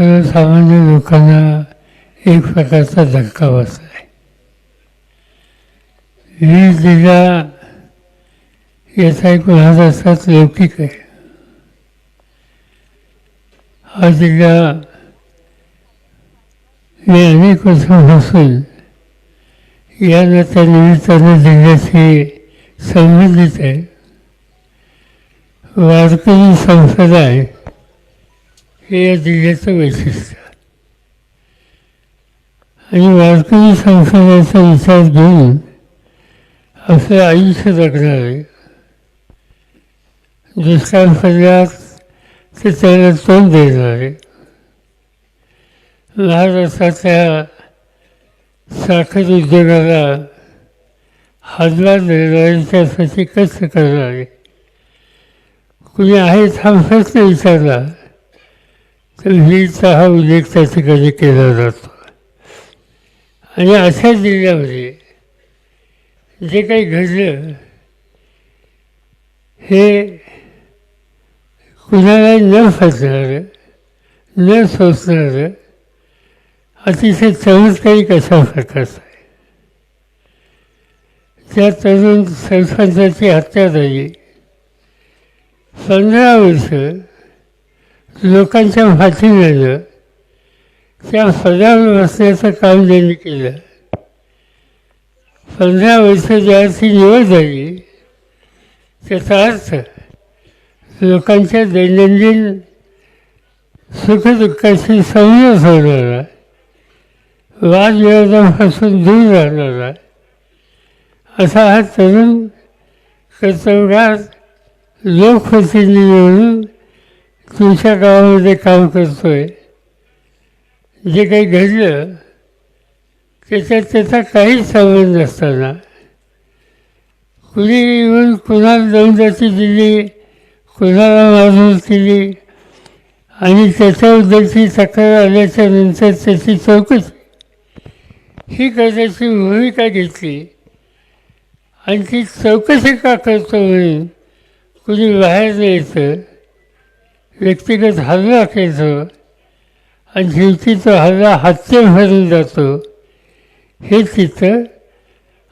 सर्वसामान्य लोकांना एक प्रकारचा धक्का बसला आहे वीज दिला याचा एक महाराष्ट्रात लौकिक आहे. हा जिल्हा मी अनेक वर्षापासून या नात्यानिमित्तानं जिल्ह्याशी संबंधित आहे. वारकरी संप्रदाय हे या जिल्ह्याचं वैशिष्ट्य. आणि वारकरी संप्रदायाचा विचार घेऊन आपलं आयुष्य जगणारे आहे. दुष्काळ पडल्यास ते त्याला तोंड देणारे आहे. महाराष्ट्राच्या साखर उद्योगाला हादला देणारे त्यासाठी कष्ट करणारे कुणी आहे हा नाही विचारला? तर वीरचा हा उल्लेख त्या ठिकाणी केला जातो. आणि अशा जिल्ह्यामध्ये जे काही घडलं हे कुणाला न फसणारं न सोचणारं अतिशय चमत्कारिक अशा प्रकारचं आहे. त्या तरुण सरपंचाची हत्या झाली. पंधरा वर्ष लोकांच्या पाठीमागं त्या पदावर बसण्याचं काम त्यांनी केलं. पंधरा वर्ष ज्याची निवड झाली त्याचा अर्थ लोकांच्या दैनंदिन सुखदुःखाशी संयम होणारा वादविवादापासून दूर राहणारा असा हा तरुण कर्तव्यात लोकप्रतिनिधी म्हणून तुमच्या गावामध्ये काम करतोय. जे काही घडलं त्याच्यात त्याचा काहीच संबंध नसताना. कुणी येऊन कुणाला दौंदाची दिली कुणाला मारून केली आणि त्याच्याबद्दलची तक्रार आल्याच्यानंतर त्याची चौकशी. ही करण्याची भूमिका घेतली. आणि ती चौकशी का करतो म्हणून कुणी बाहेर यायचं व्यक्तिगत हल्ला केलं आणि शेवटी हल्ला हत्ये भरून जातो हे चित्र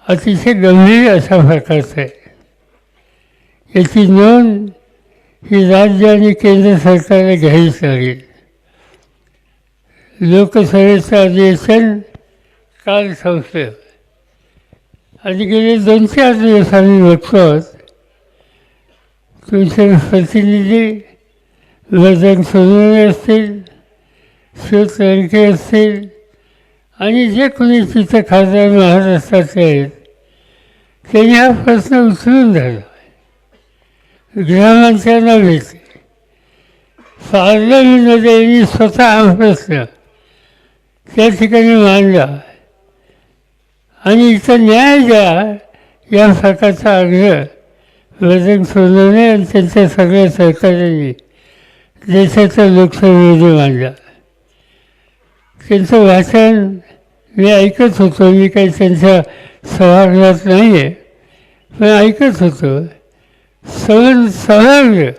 अतिशय गंभीर अशा प्रकारचं आहे. याची नोंद ही राज्य आणि केंद्र सरकारने घ्यावीच लागेल. लोकसभेचं अधिवेशन काल संपलं. आणि गेले दोन चार दिवस आम्ही बघतो तुमचे प्रतिनिधी वजन सोनवणे असतील शिव लंके असतील आणि जे कोणी तिथं खासदार महाराष्ट्राचे आहेत त्यांनी हा प्रश्न उचलून धरला गृहमंत्र्यांना भेटले. पार्लमेंटमध्ये यांनी स्वतः हा प्रश्न त्या ठिकाणी मांडला आणि इथं न्याय द्या या प्रकारचा आग्रह वजन सोनवणे आणि त्यांच्या सगळ्या सहकार्यांनी देशाचं लोकसभेमध्ये मांडला. त्यांचं भाषण मी ऐकत होतो. मी काही त्यांच्या सभागृहात नाही आहे पण ऐकत होतो. सवन सभागृह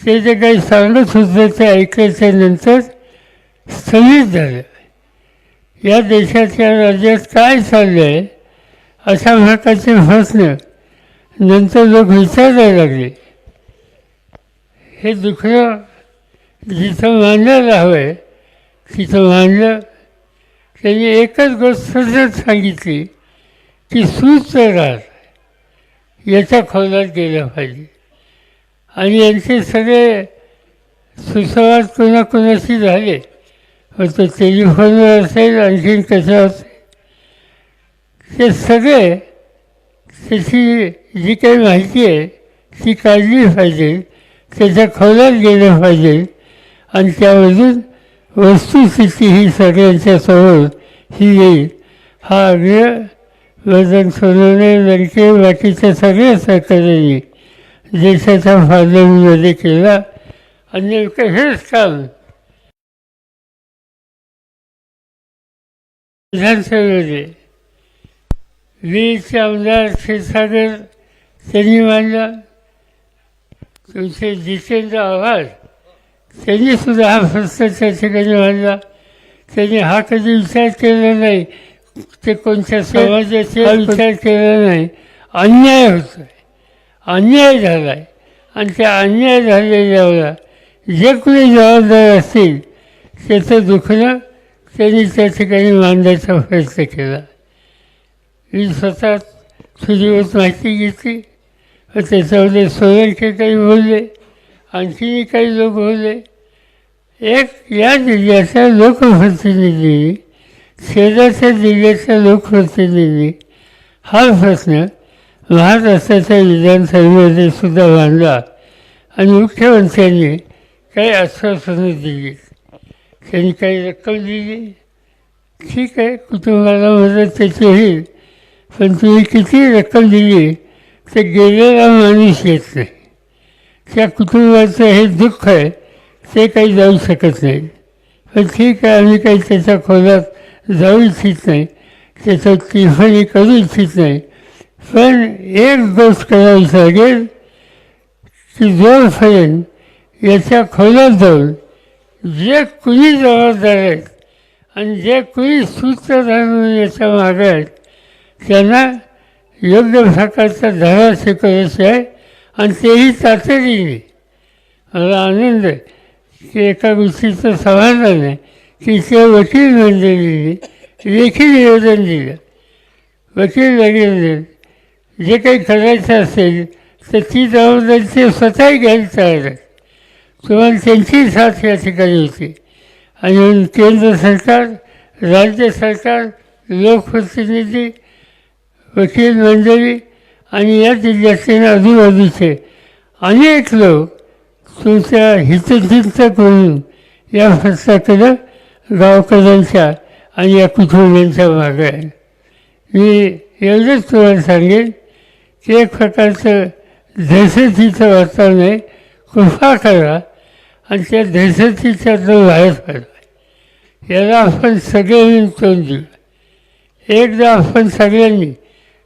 ते जे काही सांगत होतं ते ऐकायच्या नंतर स्थगित झालं. या देशाच्या राज्यात काय चाललं आहे अशा प्रकारचे प्रश्न नंतर लोक विचारायला लागले. हे दुखणं जिथं मांडायला हवं आहे तिथं मांडलं त्यांनी एकच गोष्ट सतत सांगितली की सुस्त राहत याच्या खोलात गेलं पाहिजे. आणि यांचे सगळे सुसंवाद कोणाकोणाशी झाले? मग तो टेलिफोनवर असेल आणखीन कशावर असेल ते सगळे त्याची जी काही माहिती आहे ती काढली पाहिजे. त्याच्या खोलात गेलं पाहिजे. आणि त्यामधून वस्तुस्थिती ही सगळ्यांच्या समोर ही येईल. हा आग्रह वजन सोनवणे लडके बाकीच्या सगळ्या सरकारने देशाच्या पार्लमेंटमध्ये केला. आणि नेमकं हेच काम विधानसभेमध्ये वीरचे आमदार क्षीरसागर त्यांनी मांडला तुमचे जितेंद्र आव्हाड त्यांनी सुद्धा हा त्या ठिकाणी मांडला त्यांनी हा कधी विचार केला नाही. ते कोणत्या समाजाचे विचार केला नाही. अन्याय होतो आहे अन्याय झाला आहे आणि त्या अन्याय झालेल्यावर जे कोणी जबाबदार असतील त्याचं दुखणं त्यांनी त्या ठिकाणी मांडण्याचा प्रयत्न केला. मी स्वतः तुझीवर माहिती घेतली. व त्याच्यामध्ये सोयरके काही बोलले. आणखी काही लोक होते. एक या जिल्ह्याचा लोकप्रतिनिधी शेजारच्या जिल्ह्याचा लोकप्रतिनिधी हा प्रश्न महाराष्ट्राच्या विधानसभेमध्ये सुद्धा मांडला आणि मुख्यमंत्र्यांनी काही आश्वासनं दिली. त्यांनी काही रक्कम दिली. ठीक आहे कुटुंबाला मदत त्याची होईल पण तुम्ही किती रक्कम दिली तर गेलेला माणूस येत नाही. त्या कुटुंबाचं हे दुःख आहे ते काही जाऊ शकत नाही. पण ठीक आहे आम्ही काही त्याच्या खोलात जाऊ इच्छित नाही. त्याचं टिफणी करू इच्छित नाही. पण एक गोष्ट करावी लागेल की जोपर्यंत याच्या खोलात जाऊन जे कुणी जबाबदार आहेत आणि जे कुणी सूत्रधार म्हणून याच्या मागे आहेत त्यांना योग्य प्रकारचा धडा शिकवायचा आहे. आणि तेही तातडीने. मला आनंद आहे की एका विशिष्ट समाजाने तिच्या की त्या वकील मंडळीने लेखी निवेदन दिलं. वकील वगैरे जे काही करायचं असेल तर ती जबाबदारी ते स्वतःही घ्यायला तयार आहेत तुम्हाला त्यांची साथ या ठिकाणी होती. आणि म्हणून केंद्र सरकार राज्य सरकार लोकप्रतिनिधी वकील मंडळी आणि या जिल्ह्यातील आजूबाजूचे अनेक लोक तुमच्या हितचिंतक म्हणून या प्रश्नाकडं गावकऱ्यांच्या आणि या कुटुंबियांच्या भाग आहे मी एवढंच तुम्हाला सांगेन की एक प्रकारचं दहशतीचं वातावरण आहे. कृपा करा आणि त्या दहशतीच्यातून बाहेर पडा याला आपण सगळ्यांनी तोंड देऊ एकदा आपण सगळ्यांनी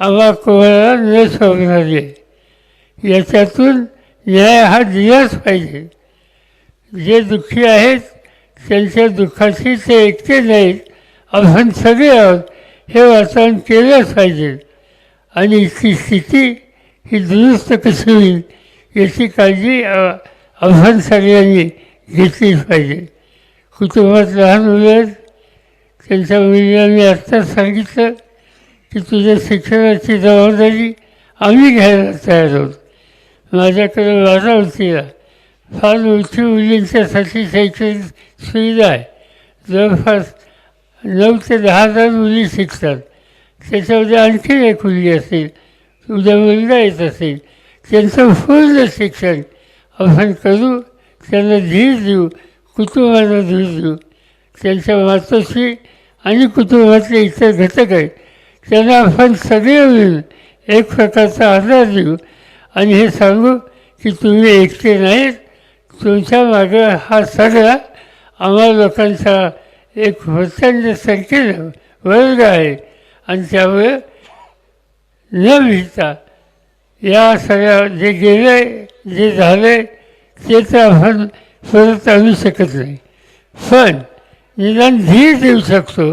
आम्हा कोणाला न शोभणारी आहे याच्यातून न्याय हा दिलाच पाहिजे. जे दुःखी आहेत त्यांच्या दुःखाशी ते एकटे नाहीत. आपण सगळे आहोत हे वातावरण केलंच पाहिजे. आणि ती स्थिती ही दुरुस्त कशी होईल याची काळजी आपण सगळ्यांनी घेतलीच पाहिजे. कुटुंबात लहान मुलं आहेत त्यांच्या मुलींनी आत्ताच सांगितलं की तुझ्या शिक्षणाची जबाबदारी आम्ही घ्यायला तयार आहोत माझ्याकडे माझा वतीला फार मोठी मुलींच्यासाठी शैक्षणिक सुविधा आहे. जवळपास नऊ ते दहा हजार मुली शिकतात. त्याच्यामध्ये आणखी एक मुलगी असेल उद्या मुलगा येत असेल त्यांचं पूर्ण शिक्षण आपण करू त्यांना धीर देऊ कुटुंबाला धीर देऊ. त्यांच्या मातोश्री आणि कुटुंबातले इतर घटक आहेत. त्यांना आपण सगळे मिळून एक प्रकारचा आधार देऊ. आणि हे सांगू की तुम्ही एकटे नाहीत. तुमच्या मागं हा सगळा आम्हा लोकांचा एक प्रचंड संख्येनं वर्ग आहे. आणि त्यामुळे न भिता या सगळ्या जे गेलं जे झालं ते तर आपण परत आणू शकत नाही. पण निदान धीर देऊ शकतो.